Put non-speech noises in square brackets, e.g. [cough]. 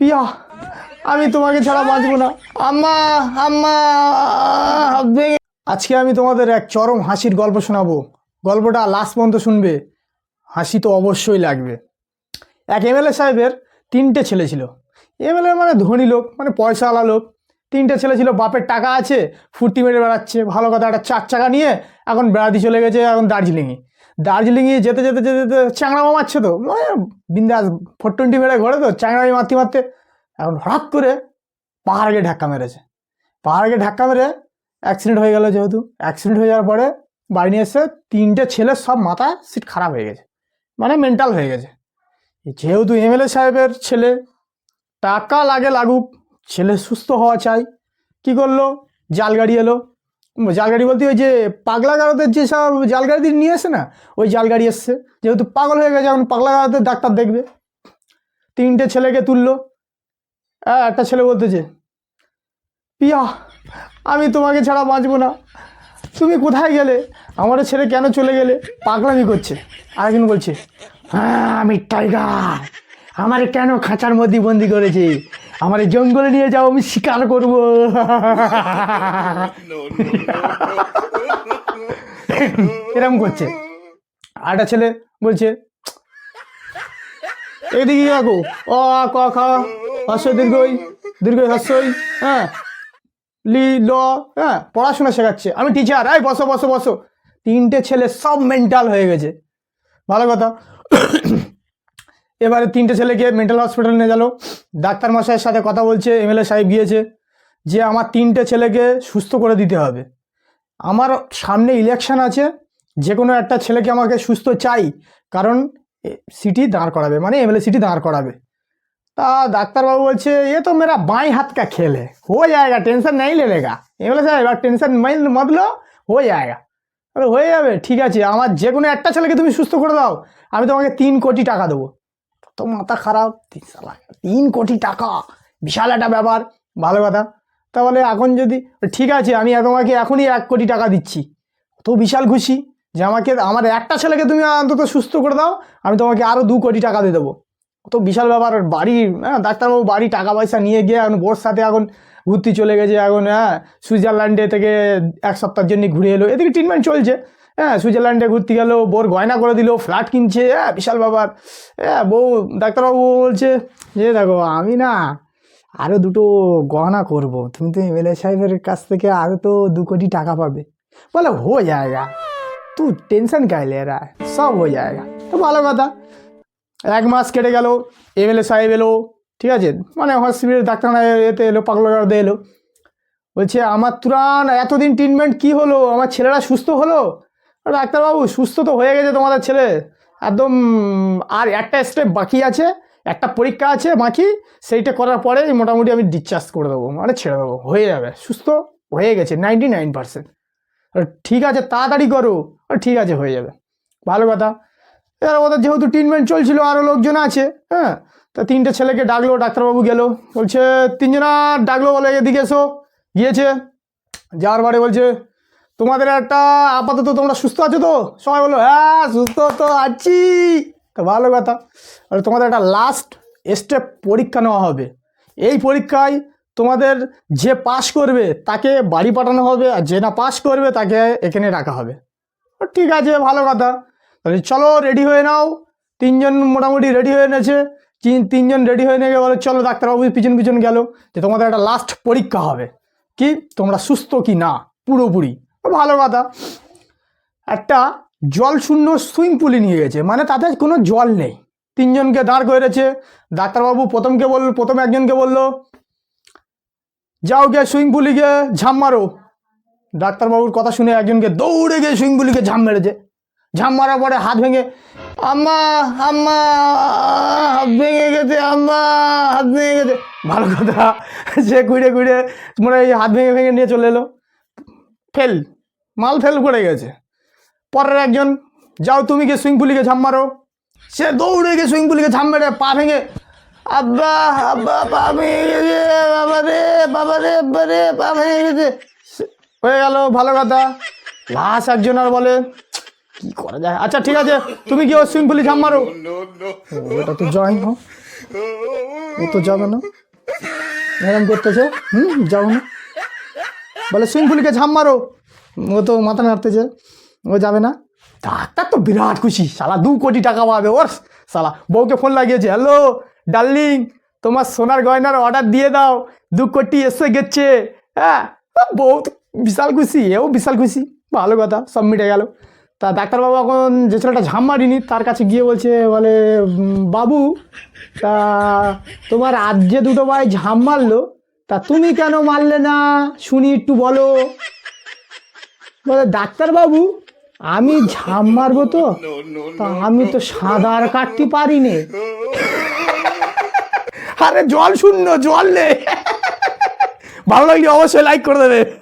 পিয়া আমি তোমাকে ছাড়া বাঁচবো না। আম্মা আম্মা আজকে আমি তোমাদের এক চরম হাসির গল্প শোনাবো। গল্পটা লাস্ট পর্যন্ত শুনবে। হাসি তো অবশ্যই লাগবে। এক এমএলএ সাহেবের তিনটে ছেলে ছিল। এমএলএ মানে ধনী লোক মানে পয়সাওয়ালা লোক। তিনটে ছেলে ছিল, বাপের টাকা আছে, ফুর্তি মেরে বেড়াচ্ছে, ভালো কথা, একটা চার চাকা নিয়ে এখন বেড়াতে চলে গেছে, এখন দার্জিলিংয়ে। দার্জিলিংয়ে যেতে যেতে যেতে যেতে চ্যাংড়ামা মারছে তো মানে বিন্দাস ফোর টোয়েন্টি মেরে ঘরে তো, চ্যাংড়ামি মারতে মারতে, এখন হঠাৎ করে পাহাড় গিয়ে ধাক্কা মেরেছে। পাহাড় গিয়ে ধাক্কা মেরে অ্যাক্সিডেন্ট হয়ে গেল যেহেতু। অ্যাক্সিডেন্ট হয়ে যাওয়ার পরে বাড়ি নিয়ে এসে তিনটে ছেলের সব মাথা সিট খারাপ হয়ে গেছে মানে মেন্টাল হয়ে গেছে। যেহেতু এমএলএ সাহেবের ছেলে, টাকা লাগে লাগুক ছেলে সুস্থ হওয়া চাই। কি করল? জাল গাড়ি এলো। জাল গাড়ি বলতে ওই যে পাগলা গারদের যেসব জাল গাড়ি নিয়ে আসে না, ওই জাল গাড়ি এসছে। যেহেতু পাগল হয়ে গেছে, এখন পাগলা গারদের ডাক্তার দেখবে। তিনটে ছেলেকে তুললো। হ্যাঁ একটা ছেলে বলতেছে পিয়া, আমি তোমাকে ছাড়া বাঁচবো না। তুমি কোথায় গেলে? আমার ছেলে কেন চলে গেলে? পাগলামি করছে। আরেকজন বলছে হ্যাঁ আমি টাইগার আমার কেন খাঁচার মধ্যে বন্দি করেছে? আমার জঙ্গলে নিয়ে যাও, আমি শিকার করব। এরকম করছে। আরেকটা ছেলে বলছে, এদিকে দেখো অ, ক, খ, হস্য, দীর্ঘই দীর্ঘই, হস্যই হ্যাঁ? লি, ল হ্যাঁ? পড়াশোনা শেখাচ্ছে। আমি টিচার এই বসো বসো বসো। তিনটে ছেলে সব মেন্টাল হয়ে গেছে। ভালো কথা। এবারে তিনটে ছেলেকে মেন্টাল হসপিটাল নিয়ে গেলো। ডাক্তার মশাইয়ের সাথে কথা বলছে এমএলএ সাহেব গিয়েছে যে আমার তিনটে ছেলেকে সুস্থ করে দিতে হবে। আমার সামনে ইলেকশন আছে যে কোনো একটা ছেলেকে আমাকে সুস্থ চাই, কারণ সিটি দাঁড় করাবে মানে এমএলএ সিটি দাঁড় করাবে। তা ডাক্তারবাবু বলছে, এ তো মেরা বাঁ হাত কা হয়ে হ্যাঁ যায়গা, টেনশন নাই লেগা। এমএলএ সাহেব আর টেনশন মতলো হয়ে যায়গা। হয়ে যাবে, ঠিক আছে, আমার যে কোনো একটা ছেলেকে তুমি সুস্থ করে দাও, আমি তোমাকে তিন কোটি টাকা দেবো। তো মাথা খারাপ। তিন কোটি টাকা। বিশাল একটা ব্যাপার। ভালো কথা। তাহলে এখন যদি ঠিক আছে, আমি তোমাকে এখনই এক কোটি টাকা দিচ্ছি। তো বিশাল খুশি যে আমাকে আমার একটা ছেলেকে তুমি অন্তত সুস্থ করে দাও। আমি তোমাকে আরও দু কোটি টাকা দিয়ে দেবো। তো বিশাল ব্যাপার। বাড়ি হ্যাঁ ডাক্তারবাবু বাড়ি টাকা পয়সা নিয়ে গিয়ে এখন বোর সাথে এখন ঘুরতে চলে গেছে। এখন হ্যাঁ সুইজারল্যান্ডে থেকে এক সপ্তাহের জন্য ঘুরে এলো। এদিকে ট্রিটমেন্ট চলছে। হ্যাঁ সুইজারল্যান্ডে ঘুরতে গেল বোর গয়না করে দিল ফ্ল্যাট কিনছে। হ্যাঁ বিশাল ব্যাপার। হ্যাঁ বউ, ডাক্তারবাবু বলছে, যে দেখো, আমি না আরও দুটো গহনা করব। তুমি তো এমএলএ সাহেবের কাছ থেকে আরও তো দু কোটি টাকা পাবে। বলে, হো যায়গা তুই টেনশন কাই লে সব হয়ে যায়গা তো ভালো কথা। এক মাস কেটে গেল এমএলএ সাহেব এলো, ঠিক আছে? মানে হসপিটাল ডাক্তারখানায় এতে এলো পাগলাগারদে এলো। বলছে, আমার তুরান এতদিন ট্রিটমেন্ট কি হলো? আমার ছেলেরা সুস্থ হলো? ডাক্তারবাবু, সুস্থ তো হয়ে গেছে তোমাদের ছেলে। একদম, আর একটা স্টেপ বাকি আছে, একটা পরীক্ষা আছে বাকি, সেইটা করার পরে মোটামুটি আমি ডিসচার্জ করে দেবো মানে ছেড়ে দেবো, হয়ে যাবে, সুস্থ হয়ে গেছে নাইনটি নাইন পার্সেন্ট ঠিক আছে, তাড়াতাড়ি করো ঠিক আছে, হয়ে যাবে। ভালো কথা। এবার ওদের যেহেতু ট্রিটমেন্ট চলছিল আরও লোকজন আছে হ্যাঁ তা তিনটে ছেলেকে ডাকলো, ডাক্তারবাবু গেল, বলছে, তিনজনা ডাকলো বলে এদিকে এসো। গিয়েছে, যাওয়ার পরে বলছে তোমাদের একটা আপাতত তোমরা সুস্থ আছো তো? সবাই বলল হ্যাঁ সুস্থ তো আছি। ভালো কথা। আর তোমাদের একটা লাস্ট স্টেপ পরীক্ষা নেওয়া হবে। এই পরীক্ষায় তোমাদের যে পাশ করবে, তাকে বাড়ি পাঠানো হবে আর যে না পাশ করবে, তাকে এখানে রাখা হবে। ঠিক আছে, ভালো কথা। তাহলে চলো রেডি হয়ে নাও। তিনজন মোটামুটি রেডি হয়ে নিয়েছে। তিন- তিনজন রেডি হয়ে নিয়ে বলে, চলো, ডাক্তারবাবু পিছন পিছন গেল। যে তোমাদের একটা লাস্ট পরীক্ষা হবে। কি? তোমরা সুস্থ কি না? পুরোপুরি। ভালো কথা। একটা জল শূন্য সুইমিং পুলে নিয়ে গেছে মানে তাতে কোনো জল নেই। তিনজনকে দাঁড় করেছে, ডাক্তারবাবু প্রথমকে বল প্রথম একজনকে বলল, যাও গিয়ে সুইমিং পুলে গিয়ে ঝাঁপ মারো। ডাক্তারবাবুর কথা শুনে একজনকে দৌড়ে গিয়ে সুইমিং পুলে গিয়ে ঝাঁপ মেরেছে। ঝাঁপ মারার পরে হাত ভেঙে, আম্মা আম্মা, হাত ভেঙে গেছে, আম্মা, হাত ভেঙে গেছে। ভালো কথা, সে কুড়ে কুড়ে মনে হাত ভেঙে ভেঙে নিয়ে চলে এলো। ফেল। মাল ফেল করে গেছে। পরের একজন, যাও তুমি গিয়ে সুইমিং পুলে গিয়ে ঝাঁপ মারো। সে দৌড়ে গিয়ে সুইমিং পুলে গিয়ে ঝাঁপ মেরে পা ভেঙে, আব্বা আব্বা, পা ভেঙে বাবা রে বাবা রে বাবা রে, পা ভেঙে গেছে। হয়ে গেল, ভালো কথা। লাস্ট একজন আর বলে, কি করা যায়? আচ্ছা ঠিক আছে, তুমি কি সুইমিং পুলে ঝাঁপ মারো। ওটা তো জয় হোক ও তো যাবে না। এরকম করতেছে? হুম, যাও না। বলে সুইমিং পুলকে ঝাম মারো। ও তো মাথা নাড়তেছে ও যাবে না। ডাক্তার তো বিরাট খুশি সালা দু কোটি টাকা পাবে ওর সালা বউকে ফোন লাগিয়েছে, হ্যালো, ডার্লিং, তোমার সোনার গয়নার অর্ডার দিয়ে দাও, দু কোটি এসে গেছে। হ্যাঁ বউ বিশাল খুশি, এও বিশাল খুশি, ভালো কথা, সব মিটে গেল। তা ডাক্তারবাবু এখন যে ছেলেটা ঝাম মারিনি, তার কাছে গিয়ে বলছে, বলে বাবু, তা তোমার আজ যে দুটো ভাই ঝাম মারলো, তা তুমি কেন মারলে না? শুনি একটু বলো। বলে ডাক্তারবাবু আমি ঝাম মারবো তো? তা আমি তো সাঁতার কাটতে পারি নে [laughs] আরে জল শূন্য জল নে ভালো লাগলে অবশ্যই লাইক করে দেবে।